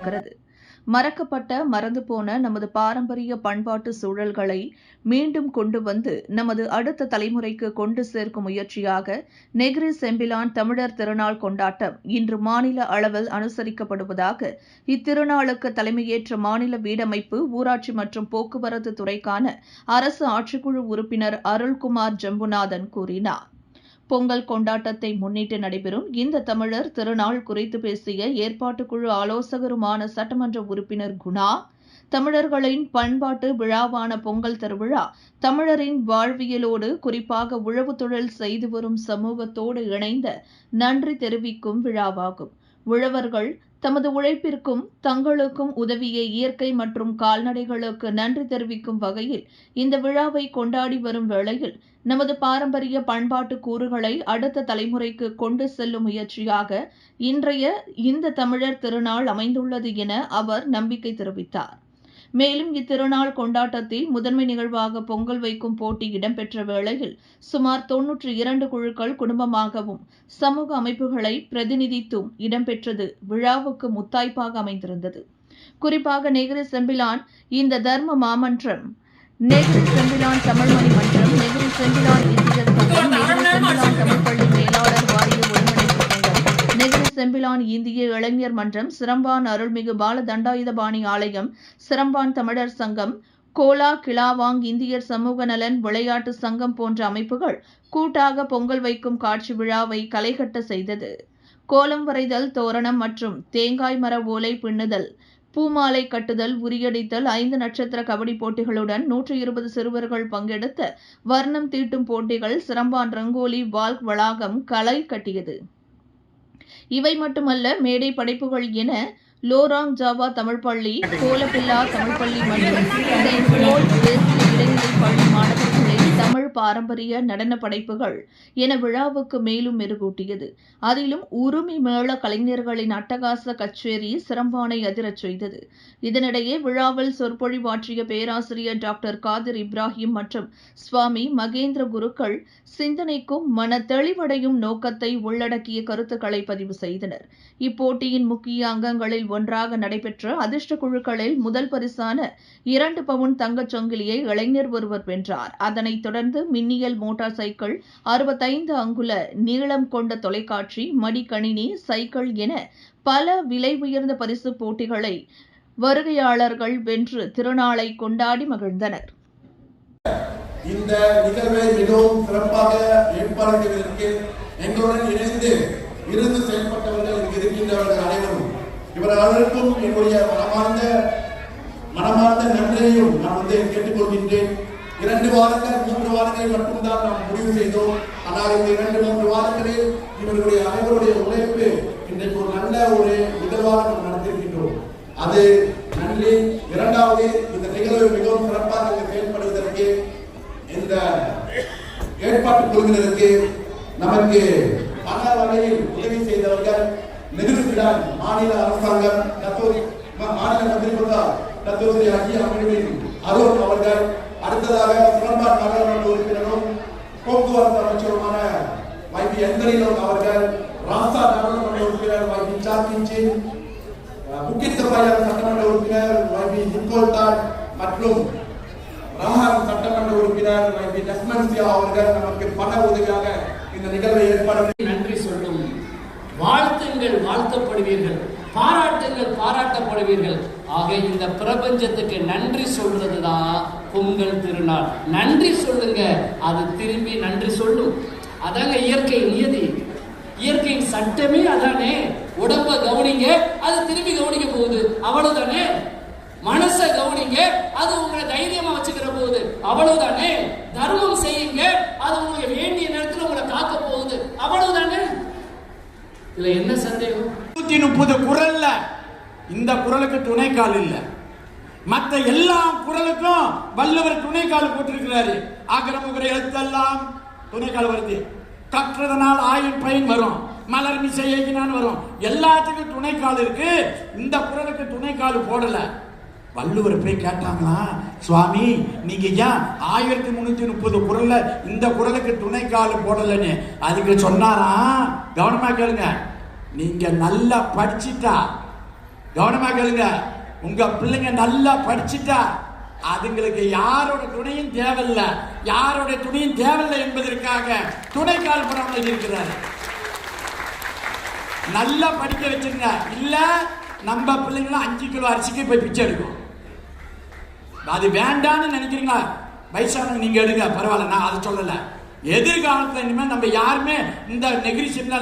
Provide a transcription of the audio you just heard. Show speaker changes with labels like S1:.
S1: கொண்டிருக்கிறது மறக்கப்பட்ட மறந்து போன நமது பாரம்பரிய பண்பாட்டு சூழல்களை மீண்டும் கொண்டு வந்து நமது அடுத்த தலைமுறைக்கு கொண்டு சேர்க்கும் முயற்சியாக நெகிரி செம்பிலான் தமிழர் திருநாள் கொண்டாட்டம் இன்று மாநில அளவில் அனுசரிக்கப்படுவதாக இத்திருநாளுக்கு தலைமையேற்ற மாநில வீடமைப்பு ஊராட்சி மற்றும் போக்குவரத்து துறைக்கான அரசு ஆட்சிக்குழு உறுப்பினர் அருள்குமார் ஜம்புநாதன் கூறினார். பொங்கல் கொண்டாட்டத்தை முன்னிட்டு நடைபெறும் இந்த தமிழர் திருநாள் குறித்து பேசிய ஏற்பாட்டுக்குழு ஆலோசகருமான சட்டமன்ற உறுப்பினர் குணா தமிழர்களின் பண்பாட்டு விழாவான பொங்கல் திருவிழா தமிழரின் வாழ்வியலோடு குறிப்பாக உழவு தொழில் செய்து வரும் சமூகத்தோடு இணைந்த நன்றி தெரிவிக்கும் விழாவாகும். உழவர்கள் தமது உழைப்பிற்கும் தங்களுக்கும் உதவிய இயற்கை மற்றும் கால்நடைகளுக்கு நன்றி தெரிவிக்கும் வகையில் இந்த விழாவை கொண்டாடி வரும் வேளையில் நமது பாரம்பரிய பண்பாட்டு கூறுகளை அடுத்த தலைமுறைக்கு கொண்டு செல்லும் முயற்சியாக இன்றைய இந்த தமிழர் திருநாள் அமைந்துள்ளது என அவர் நம்பிக்கை தெரிவித்தார். மேலும் இத்திருநாள் கொண்டாட்டத்தில் முதன்மை நிகழ்வாக பொங்கல் வைக்கும் போட்டி இடம்பெற்ற வேளையில் சுமார் தொன்னூற்று இரண்டு குழுக்கள் குடும்பமாகவும் சமூக அமைப்புகளை பிரதிநிதித்தும் இடம்பெற்றது விழாவுக்கு முத்தாய்ப்பாக அமைந்திருந்தது. குறிப்பாக நெகிரி செம்பிலான் இந்த தர்ம மாமன்றம் நெகிரி செம்பிலான் தமிழ்மணி மன்றம் நெகிரி செம்பிலான் இந்தியர் சங்கம் நெகிரி செம்பிலான் தமிழ் செம்பிலான் இந்திய இளைஞர் மன்றம் சிரம்பான் அருள்மிகு பால தண்டாயுதபாணி ஆலயம் சிரம்பான் தமிழர் சங்கம் கோலா கிளாவாங் இந்தியர் சமூக நலன் விளையாட்டு சங்கம் போன்ற அமைப்புகள் கூட்டாக பொங்கல் வைக்கும் காட்சி விழாவை களைகட்ட செய்தது. கோலம் வரைதல் தோரணம் மற்றும் தேங்காய் மர ஓலை பின்னுதல் பூமாலை கட்டுதல் உரியடித்தல் ஐந்து நட்சத்திர கபடி போட்டிகளுடன் நூற்றி இருபது சிறுவர்கள் பங்கெடுத்த வர்ணம் தீட்டும் போட்டிகள் சிரம்பான் ரங்கோலி வால்க் வளாகம் களை கட்டியது. இவை மட்டுமல்ல மேடை படைப்புகள் என லோராங் ஜாவா தமிழ் பள்ளி கோலப்பில்லா தமிழ் பள்ளி மற்றும் இடைநிலை பள்ளி மாணவர்கள் தமிழ் பாரம்பரிய நடன படைப்புகள் என விழாவுக்கு மேலும் மெருகூட்டியது. அதிலும் உருமி மேள கலைஞர்களின் அட்டகாச கச்சேரி சிரம்பானை அதிரச் செய்தது. இதனிடையே விழாவில் சொற்பொழிவாற்றிய பேராசிரியர் டாக்டர் காதிர் இப்ராஹிம் மற்றும் சுவாமி மகேந்திர குருக்கள் சிந்தனைக்கும் மன தெளிவடையும் நோக்கத்தை உள்ளடக்கிய கருத்துக்களை பதிவு செய்தனர். இப்போட்டியின் முக்கிய அங்கங்களில் ஒன்றாக நடைபெற்ற அதிர்ஷ்ட குழுக்களில் முதல் பரிசான இரண்டு பவுன் தங்கச் சங்கிலியை இளைஞர் ஒருவர் வென்றார். அதனைத் தொடர்ந்து தொடர்ந்து மின்னியல் மோட்டார் சைக்கிள் அறுபத்தைந்து அங்குல நீளம் கொண்ட தொலைக்காட்சி மடிக்கணினி சைக்கிள் என பல விலை உயர்ந்த பரிசு போட்டிகளை வருகையாளர்கள் வென்று திருநாளை கொண்டாடி மகிழ்ந்தனர்.
S2: இந்த நிகழ்வை மிகவும் சிறப்பாக ஏற்பாடுவதற்கு எங்களுடன் இணைந்து இருந்து செயல்பட்டவர்கள் இங்கு இருக்கின்றவர்கள் அனைவரும் இவர் அனைவருக்கும் என்னுடைய மனமார்ந்த மனமார்ந்த நன்றியையும் நான் வந்து கேட்டுக்கொள்கின்றேன். இரண்டு வாரங்கள் மூன்று வாரங்கள் மட்டும்தான் நாம் முடிவு செய்தோம். ஆனால் இந்த இரண்டு மூன்று வாரங்களில் இவர்களுடைய அனைவருடைய உழைப்பு இன்றைக்கு ஒரு நல்ல ஒரு நிகழ்வாக நாம் நடத்திருக்கின்றோம் அது நன்றி. இரண்டாவது இந்த நிகழ்வு மிகவும் சிறப்பாக செயல்படுவதற்கு இந்த ஏற்பாட்டு குழுவினருக்கு நமக்கு பல வகையில் உதவி செய்தவர்கள் நெகிழ்ச்சிதான் மாநில அரசாங்கம் கத்தோரி மாநில மந்திரி பொருளார் தற்போது அஜி அமிர்வின் அருண் அவர்கள் அடுத்ததாக சிறப்பாக நாடாளுமன்ற உறுப்பினரும் போக்குவரத்து அமைச்சருமான வைபி எந்தரிலும் அவர்கள் ராசா நாடாளுமன்ற உறுப்பினர் வைபி சாக்கிச்சின் முக்கியத்துவ சட்டமன்ற உறுப்பினர் வைபி நிக்கோல்தான் மற்றும் ராமநாதன் சட்டமன்ற உறுப்பினர் வைபி லக்ஷ்மண் சியா அவர்கள் நமக்கு பண உதவியாக இந்த நிகழ்வை ஏற்பாடு
S3: நன்றி சொல்லும். வாழ்த்துங்கள் வாழ்த்தப்படுவீர்கள். பாராட்டுங்கள் பாராட்டு பாராட்டப்படுவீர்கள் ஆக இந்த பிரபஞ்சத்துக்கு நன்றி சொல்றதுதான் பொங்கல் திருநாள். நன்றி சொல்லுங்க. அது திரும்பி நன்றி சொல்லும். அதாங்க இயற்கை நியதி. இயற்கையின் சட்டமே அதானே. உடம்ப கவனிங்க அது திரும்பி கவனிக்க போகுது. அவ்வளவுதானே. மனச கவனிங்க அது உங்களை தைரியமா வச்சுக்கிற போகுது. அவ்வளவுதானே. தர்மம் செய்யுங்க அது உங்களுக்கு வேண்டிய நேரத்துல உங்களை காக்க போகுது. அவ்வளவுதானே. இதுல என்ன சந்தேகம்?
S4: நூத்தி முப்பது குரல்ல இந்த குரலுக்கு துணைக்கால் இல்லை. மற்ற எல்லா குரலுக்கும் வள்ளுவர் துணைக்கால் போட்டிருக்கிறாரு. ஆக்கிரமுகிற எழுத்தெல்லாம் துணைக்கால் வருது. கற்றதனால் ஆயுள் பயன் வரும். மலர் மிசை ஏகினான் வரும். எல்லாத்துக்கும் துணைக்கால் இருக்கு. இந்த குரலுக்கு துணைக்கால் போடல. வள்ளுவர் போய் கேட்டாங்களா சுவாமி நீங்க ஏன் ஆயிரத்தி முன்னூத்தி முப்பது குரல்ல இந்த குரலுக்கு கால் போடலன்னு? அதுக்கு சொன்னாரா? கவனமா கேளுங்க. நீங்க நல்லா படிச்சிட்டா கவனமா கேளுங்க. உங்க பிள்ளைங்க நல்லா படிச்சுட்டா அதுங்களுக்கு யாரோட துணையும் தேவையில்ல. யாரோட துணையும் தேவையில்லை என்பதற்காக துணை கால்புறம் இருக்கிறார் நல்லா படிக்க வச்சிருங்க. இல்ல நம்ம பிள்ளைங்களும் அஞ்சு கிலோ அரிசிக்கு போய் பிச்சை எடுக்கும். அது வேண்டான்னு நினைக்கிறீங்களா? வயசானவங்க நீங்க எடுங்க பரவாயில்ல நான் அதை சொல்லல. எதிர்காலத்துல இனிமேல் நம்ம யாருமே இந்த நெகிரி சின்ன